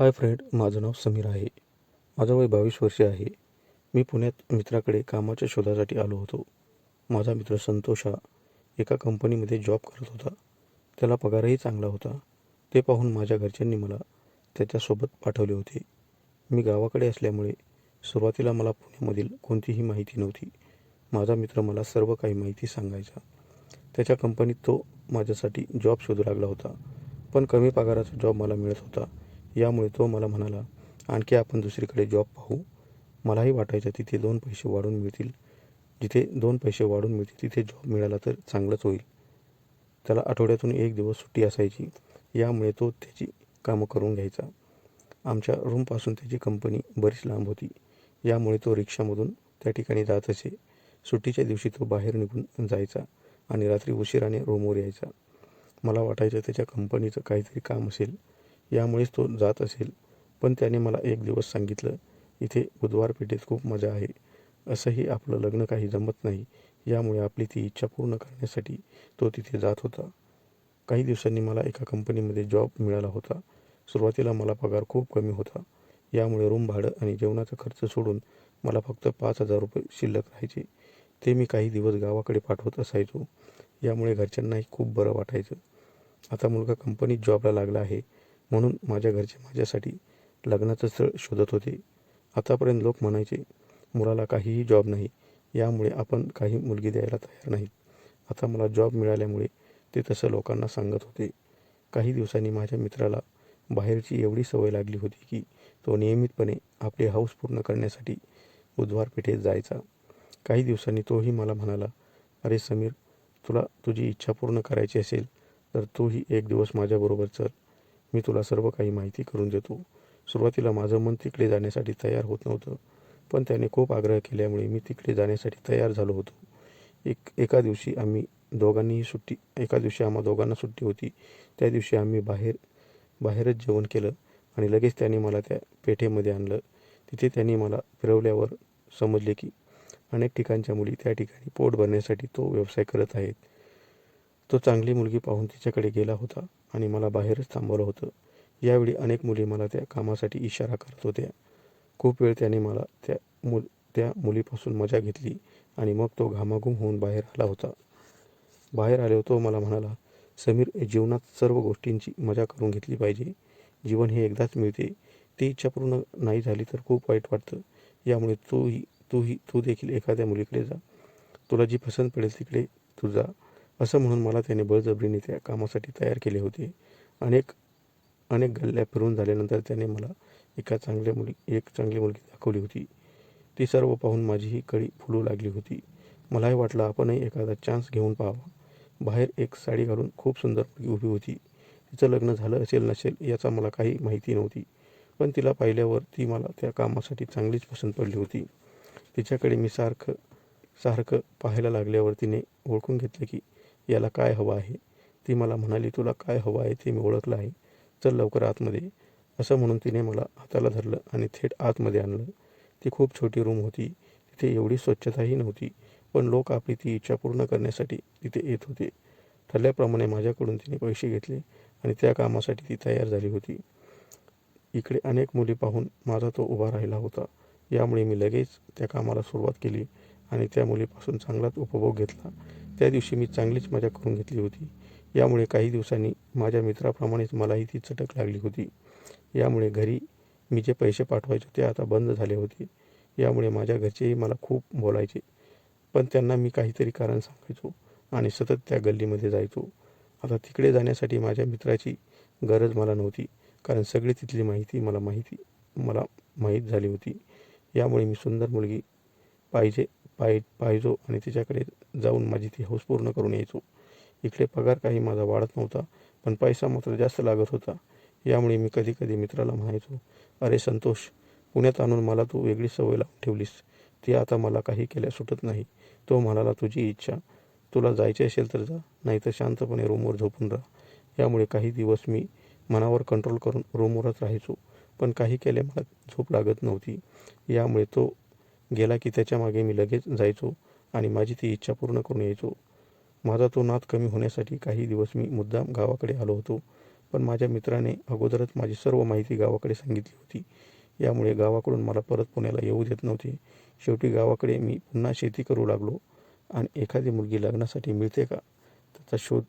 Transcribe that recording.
Hi friend माझं नाव समीर आहे. माझं वय बावीस वर्षे आहे. मी पुण्यात मित्राकडे कामाच्या शोधासाठी आलो होतो. माझा मित्र संतोष हा एका कंपनीमध्ये जॉब करत होता. त्याला पगारही चांगला होता. ते पाहून माझ्या घरच्यांनी मला त्याच्यासोबत पाठवले होते. मी गावाकडे असल्यामुळे सुरुवातीला मला पुण्यामधील कोणतीही माहिती नव्हती. माझा मित्र मला सर्व काही माहिती सांगायचा. त्याच्या कंपनीत तो माझ्यासाठी जॉब शोधू लागला होता. पण कमी पगाराचा जॉब मला मिळत होता. यामुळे तो मला म्हणाला आणखी आपण दुसरीकडे जॉब पाहू. मलाही वाटायचं तिथे दोन पैसे वाढून मिळतील. जिथे दोन पैसे वाढून मिळतील तिथे जॉब मिळाला तर चांगलंच होईल. त्याला आठवड्यातून एक दिवस सुट्टी असायची. यामुळे तो त्याची कामं करून घ्यायचा. आमच्या रूमपासून त्याची कंपनी बरीच लांब होती. यामुळे तो रिक्षामधून त्या ठिकाणी जात असे. सुट्टीच्या दिवशी तो बाहेर निघून जायचा आणि रात्री उशिराने रूमवर यायचा. मला वाटायचं त्याच्या कंपनीचं काहीतरी काम असेल. यामुळेच तो जात असेल. पण त्याने मला एक दिवस सांगितलं इथे बुधवार पेठेत खूप मजा आहे. असंही आपलं लग्न काही जमत नाही. यामुळे आपली ती इच्छा पूर्ण करण्यासाठी तो तिथे जात होता. काही दिवसांनी मला एका कंपनीमध्ये जॉब मिळाला होता. सुरुवातीला मला पगार खूप कमी होता. यामुळे रूम भाडं आणि जेवणाचा खर्च सोडून मला फक्त पाच हजार रुपये शिल्लक राहायचे. ते मी काही दिवस गावाकडे पाठवत असायचो. यामुळे घरच्यांनाही खूप बरं वाटायचं. आता मुलगा कंपनीत जॉबला लागला आहे. म्हणून माझ्या घरचे माझ्यासाठी लग्नाचं स्थळ शोधत होते. आतापर्यंत लोक म्हणायचे मुलाला काहीही जॉब नाही. यामुळे आपण काही मुलगी द्यायला तयार नाहीत. आता मला जॉब मिळाल्यामुळे ते तसं लोकांना सांगत होते. काही दिवसांनी माझ्या मित्राला बाहेरची एवढी सवय लागली होती की तो नियमितपणे आपली हौस पूर्ण करण्यासाठी बुधवार पेठेत जायचा. काही दिवसांनी तोही मला म्हणाला अरे समीर तुला तुझी इच्छा पूर्ण करायची असेल तर तूही एक दिवस माझ्याबरोबर चल. मी तुला सर्व काही माहिती करून देतो. सुरुवातीला माझं मन तिकडे जाण्यासाठी तयार होत नव्हतं पण त्याने खूप आग्रह केल्यामुळे मी तिकडे जाण्यासाठी तयार झालो होतो. एक एका दिवशी आम्ही दोघांनीही सुट्टी एका दिवशी आम्हा दोघांना सुट्टी होती. त्या दिवशी आम्ही बाहेर बाहेरच जेवण केलं आणि लगेच त्याने मला त्या पेठेमध्ये आणलं. तिथे त्यांनी मला फिरवल्यावर समजले की अनेक ठिकाणच्या मुली त्या ठिकाणी पोट भरण्यासाठी तो व्यवसाय करत आहेत. तो चांगली मुलगी पाहून तिच्याकडे गेला होता आणि मला बाहेरच थांबवलं होतं. यावेळी अनेक मुली मला त्या कामासाठी इशारा करत होत्या. खूप वेळ त्याने मला त्या मुल त्या मुलीपासून मजा घेतली आणि मग तो घामाघूम होऊन बाहेर आला होता. बाहेर आलो तो मला म्हणाला समीर जीवनात सर्व गोष्टींची मजा करून घेतली पाहिजे. जीवन हे एकदाच मिळते. ती इच्छा पूर्ण नाही झाली तर खूप वाईट वाटतं. यामुळे तूही तूही तू देखील एखाद्या मुलीकडे जा. तुला जी पसंत पडेल तिकडे तू जा. असं म्हणून मला त्याने बळजबरीने त्या कामासाठी तयार केले होते. अनेक अनेक गल्ल्या फिरून झाल्यानंतर त्याने मला एका चांगल्या मुली एक चांगली मुलगी दाखवली होती. ती सर्व पाहून माझीही कळी फुलू लागली होती. मलाही वाटलं आपणही एखादा चान्स घेऊन पाहावा. बाहेर एक साडी घालून खूप सुंदर मुलगी उभी होती. तिचं लग्न झालं असेल नसेल याचा मला काही माहिती नव्हती. पण तिला पाहिल्यावर ती मला त्या कामासाठी चांगलीच पसंत पडली होती. तिच्याकडे मी सारखं सारखं पाहायला लागल्यावर तिने ओळखून घेतलं की याला काय हवं आहे? ती मला म्हणाली तुला काय हवं आहे ते मी ओळखलं आहे. चल लवकर आतमध्ये. असं म्हणून तिने मला हाताला धरलं आणि थेट आतमध्ये आणलं. ती खूप छोटी रूम होती. तिथे एवढी स्वच्छताही नव्हती पण लोक आपली ती इच्छा पूर्ण करण्यासाठी तिथे येत होते. ठरल्याप्रमाणे माझ्याकडून तिने पैसे घेतले आणि त्या कामासाठी ती तयार झाली होती. इकडे अनेक मुली पाहून माझा तो उभा राहिला होता. यामुळे मी लगेच त्या कामाला सुरुवात केली आणि त्या मुलीपासून चांगलाच उपभोग घेतला. त्या दिवशी मी चांगलीच मजा करून घेतली होती. यामुळे काही दिवसांनी माझ्या मित्राप्रमाणेच मलाही ती चटक लागली होती. यामुळे घरी मी जे पैसे पाठवायचे ते आता बंद झाले होते. यामुळे माझ्या घरचेही मला खूप बोलायचे. पण त्यांना मी काहीतरी कारण सांगायचो आणि सतत त्या गल्लीमध्ये जायचो. आता तिकडे जाण्यासाठी माझ्या मित्राची गरज मला नव्हती कारण सगळी तिथली माहिती मला माहिती मला माहीत झाली होती. यामुळे मी सुंदर मुलगी पाहिजे पाय पाहिजो आणि तिच्याकडे जाऊन माझी ती हौस पूर्ण करून यायचो. इकडे पगार काही माझा वाढत नव्हता पण पैसा मात्र जास्त लागत होता. यामुळे मी कधी कधी मित्राला म्हणायचो अरे संतोष पुण्यात आणून मला तू वेगळी सवय लावून ठेवलीस. ती आता मला काही केल्या सुटत नाही. तो म्हणाला तुझी इच्छा. तुला जायचे असेल तर जा नाही तर शांतपणे रूमवर झोपून राहा. यामुळे काही दिवस मी मनावर कंट्रोल करून रूमवरच राहायचो पण काही केले मला झोप लागत नव्हती. यामुळे तो गेला की त्याच्यामागे मी लगेच जायचो आणि माझी ती इच्छा पूर्ण करून यायचो. माझा तो नाद कमी होण्यासाठी काही दिवस मी मुद्दाम गावाकडे आलो होतो पण माझ्या मित्राने अगोदरच माझी सर्व माहिती गावाकडे सांगितली होती. यामुळे गावाकडून मला परत पुण्याला येऊ देत नव्हते. शेवटी गावाकडे मी पुन्हा शेती करू लागलो. आणि एखादी मुलगी लग्नासाठी मिळते का? त्याचा शोध